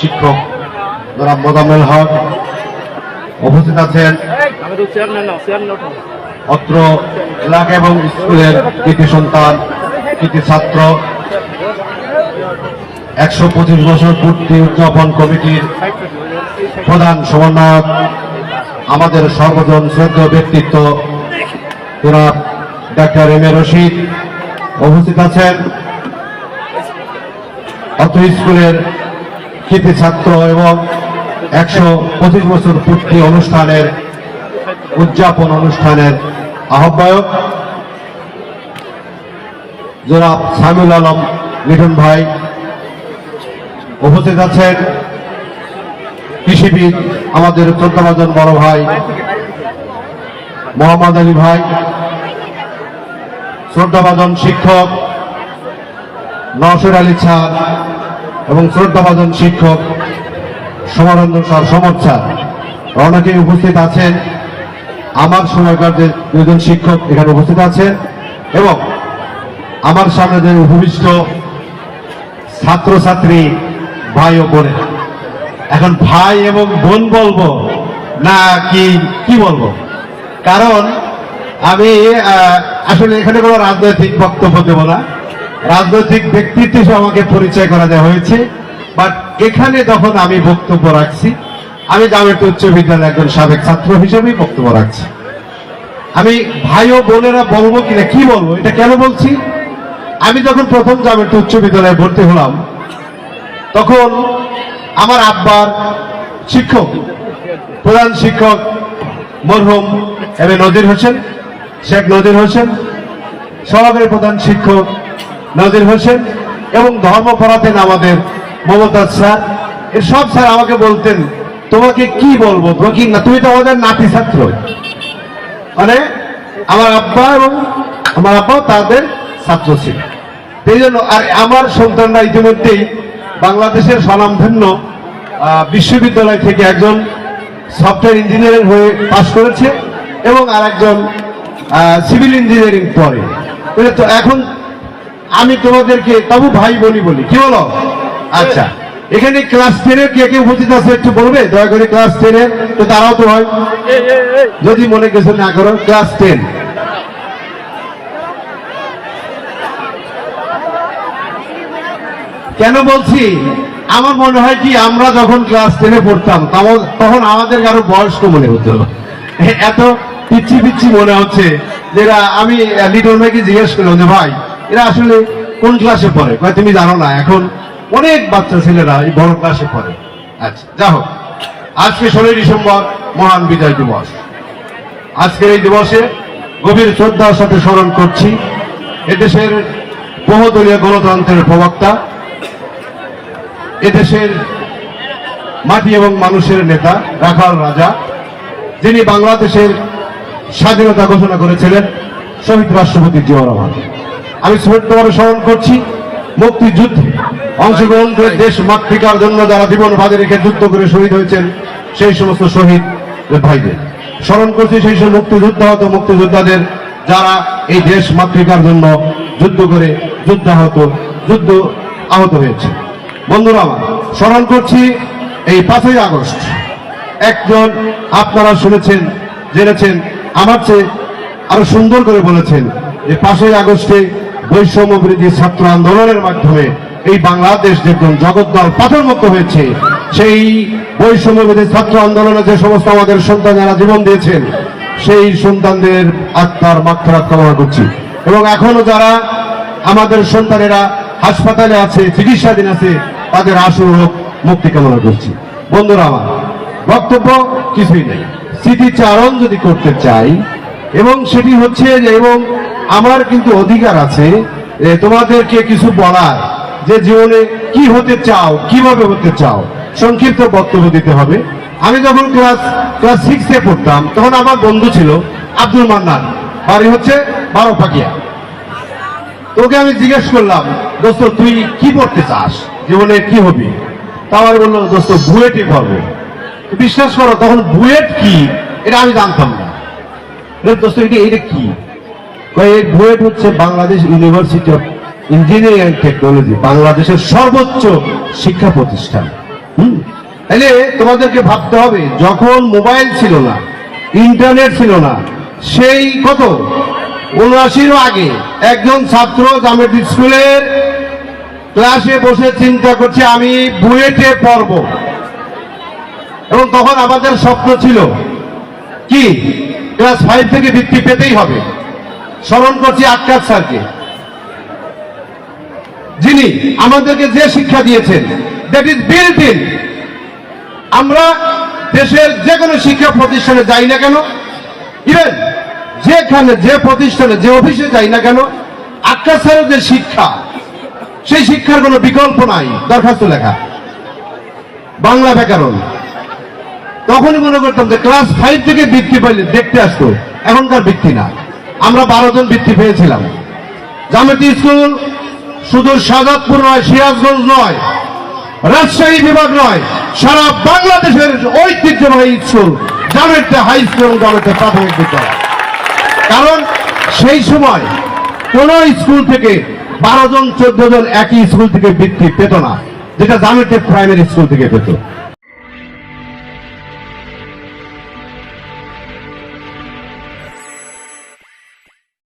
শিক্ষক জনাব মোদাম্মেল হক উপস্থিত আছেন অত্র এলাকা এবং স্কুলের কৃতি সন্তান, কৃতি ছাত্র। একশো পঁচিশ বছর পূর্তি উদযাপন কমিটির প্রধান সমন্বয়ক, আমাদের সর্বজন শ্রদ্ধেয় ব্যক্তিত্ব জনাব ডাক্তার এম এ রশিদ উপস্থিত আছেন। অত্র স্কুলের কৃতি ছাত্র এবং একশো পঁচিশ বছর পূর্তি অনুষ্ঠানের, উদযাপন অনুষ্ঠানের আহ্বায়ক জনাব সামিউল আলম মিঠুন ভাই উপস্থিত আছেন। কৃষিবিদ আমাদের চোদ্দজন বড় ভাই মোহাম্মদ আলী ভাই, শ্রদ্ধাভাজন শিক্ষক নসর আলী ছাদ এবং শ্রদ্ধাভাজন শিক্ষক সমানন্দ স্যার সমর স্যার, অনেকেই উপস্থিত আছেন। আমার সময়কার যে দুজন শিক্ষক এখানে উপস্থিত আছেন এবং আমার সামনে যে উপবিষ্ট ছাত্রছাত্রী ভাই ও বোনের। এখন ভাই এবং বোন বলব না কি কি বলব? কারণ আমি আসলে এখানে কোনো রাজনৈতিক বক্তব্য দেব না। রাজনৈতিক ব্যক্তিত্ব হিসেবে আমাকে পরিচয় করা দেওয়া হয়েছে। বাট এখানে যখন আমি বক্তব্য রাখছি, আমি জামিয়াত উচ্চ বিদ্যালয়ের একজন সাবেক ছাত্র হিসেবেই বক্তব্য রাখছি। আমি ভাই ও বোনেরা বলব কিনা, কি বলব, এটা কেন বলছি? আমি যখন প্রথম জামিয়াত উচ্চ বিদ্যালয়ে ভর্তি হলাম, তখন আমার আব্বার শিক্ষক, প্রধান শিক্ষক মরহুম এম এ নজির হোসেন, শেখ নজির হোসেন, সহকারী প্রধান শিক্ষক নজির হোসেন এবং ধর্ম পড়াতেন আমাদের মমতাজ স্যার। এর সব স্যার আমাকে বলতেন, তোমাকে কি বলব? তোমার কি না, তুমি তো আমাদের নাতি ছাত্র। মানে আমার আব্বা এবং আমার আব্বাও তাদের ছাত্র ছিল। সেই জন্য আর আমার সন্তানরা ইতিমধ্যেই বাংলাদেশের স্বনামধন্য বিশ্ববিদ্যালয় থেকে একজন সফটওয়্যার ইঞ্জিনিয়ারিং হয়ে পাশ করেছে এবং আর একজন সিভিল ইঞ্জিনিয়ারিং পড়ে। তো এখন আমি তোমাদেরকে তবু ভাই বলি বলি। কি বলো? আচ্ছা। এখানে ক্লাস টেনের কে কে উপস্থিত আছে একটু বলবে? দয়া করে ক্লাস টেনের তো তারাও তো হয় যদি মনে কিছু না করো ক্লাস টেন কেন বলছি? আমার মনে হয় কি, আমরা যখন ক্লাস টেনে পড়তাম, তখন- আমাদের আরও বয়স্ক মনে হতো। এত পিচ্ছি পিচ্ছি মনে হচ্ছে। যেটা আমি লিটল ভাইকে জিজ্ঞেস করলাম যে, ভাই এরা আসলে কোন ক্লাসে পড়ে? কয়, তুমি জানো না, এখন অনেক বাচ্চা ছেলেরা এই বড় ক্লাসে পড়ে। আচ্ছা যা হোক। আজকে ষোলোই ডিসেম্বর, মহান বিজয় দিবস। আজকের এই দিবসে গভীর শ্রদ্ধার সাথে স্মরণ করছি এদেশের বহুদলীয় গণতন্ত্রের প্রবক্তা, এদেশের মাটি এবং মানুষের নেতা, রাখাল রাজা, যিনি বাংলাদেশের স্বাধীনতা ঘোষণা করেছিলেন, শহীদ রাষ্ট্রপতি জিয়া রহমান। আমি শ্রদ্ধাভাবে স্মরণ করছি, মুক্তিযুদ্ধে অংশগ্রহণ করে দেশ মাতৃকার জন্য যারা জীবন বাজে রেখে যুদ্ধ করে শহীদ হয়েছেন, সেই সমস্ত শহীদ ভাইদের। স্মরণ করছি সেই সব মুক্তিযোদ্ধা হতো মুক্তিযোদ্ধাদের যারা এই দেশ মাতৃকার জন্য যুদ্ধ করে যুদ্ধাহত, যুদ্ধ আহত হয়েছে। বন্ধুরা, স্মরণ করছি এই পাঁচই আগস্ট। একজন আপনারা শুনেছেন, জেনেছেন, আমার চেয়ে আরও সুন্দর করে বলেছেন যে পাঁচই আগস্টে বৈষম্য বিরোধী ছাত্র আন্দোলনের মাধ্যমে এই বাংলাদেশ দেখুন জগদ্দল পাথরমুক্ত হয়েছে। সেই বৈষম্য বিরোধী ছাত্র আন্দোলনে যে সমস্ত আমাদের সন্তানেরা জীবন দিয়েছেন, সেই সন্তানদের আত্মার মাত্রাত কামনা করছি। এবং এখনও যারা আমাদের সন্তানেরা হাসপাতালে আছে, চিকিৎসাধীন আছে, তাদের আশু হোক মুক্তি কামনা করছি। বন্ধুরা আমার, বক্তব্য কিছুই নেই। স্মৃতিচারণ যদি করতে চাই, এবং সেটি হচ্ছে যে, এবং আমার কিন্তু অধিকার আছে তোমাদেরকে কিছু বলার যে জীবনে কি হতে চাও, কীভাবে হতে চাও, সংক্ষিপ্ত বক্তব্য দিতে হবে। আমি যখন ক্লাস ক্লাস সিক্সে পড়তাম, তখন আমার বন্ধু ছিল আব্দুল মান্নান। বাড়ি হচ্ছে বারো পাকিয়া তোকে আমি জিজ্ঞেস করলাম, দোস্ত, তুই কি পড়তে চাস? জীবনে কি হবি? তা আমার বলল, দোস্ত বুয়েটই পড়ব। বিশ্বাস করো, তখন বুয়েট কি, এটা আমি জানতাম না। দোস্ত, এটা এটা কি? এই বুয়েট হচ্ছে Bangladesh University of Engineering and Technology বাংলাদেশের সর্বোচ্চ শিক্ষা প্রতিষ্ঠান। হুম? তাহলে তোমাদেরকে ভাবতে হবে, যখন মোবাইল ছিল না, ইন্টারনেট ছিল না, সেই কত? উনআশির আগে একজন ছাত্র জামেট স্কুলের ক্লাসে বসে চিন্তা করছে, আমি বুয়েটে পড়ব। এবং তখন আমাদের স্বপ্ন ছিল, কি? ক্লাস ফাইভ থেকে বৃত্তি পেতেই হবে। স্মরণ করছি আক্কার স্যারকে। যিনি আমাদেরকে যে শিক্ষা দিয়েছেন দ্যাট ইজ বিল্ট ইন আমরা দেশের যে কোনো শিক্ষা প্রতিষ্ঠানে যাই না কেন ইভেন যেখানে যে প্রতিষ্ঠানে, যে অফিসে যাই না কেন আক্কার স্যারের যে শিক্ষা, সেই শিক্ষার কোনো বিকল্প নাই, দরখাস্ত লেখা। বাংলা ব্যাকরণ। তখনই মনে করতাম যে ক্লাস ফাইভ থেকে বৃত্তি পাইলে দেখতে আসতো, এখনকার বৃত্তি না। আমরা বারো জন বৃত্তি পেয়েছিলাম। জামেতি স্কুল শুধু সাজাদপুর নয়, সিরাজগঞ্জ নয়, রাজশাহী বিভাগ নয়, সারা বাংলাদেশের ঐতিহ্যবাহী স্কুল জামেতে হাই স্কুল এবং জামেতে প্রাথমিক বিদ্যালয়। কারণ সেই সময় কোন স্কুল থেকে বারো জন, চোদ্দ জন একই স্কুল থেকে বৃত্তি পেত না, যেটা জামেতে প্রাইমারি স্কুল থেকে পেত।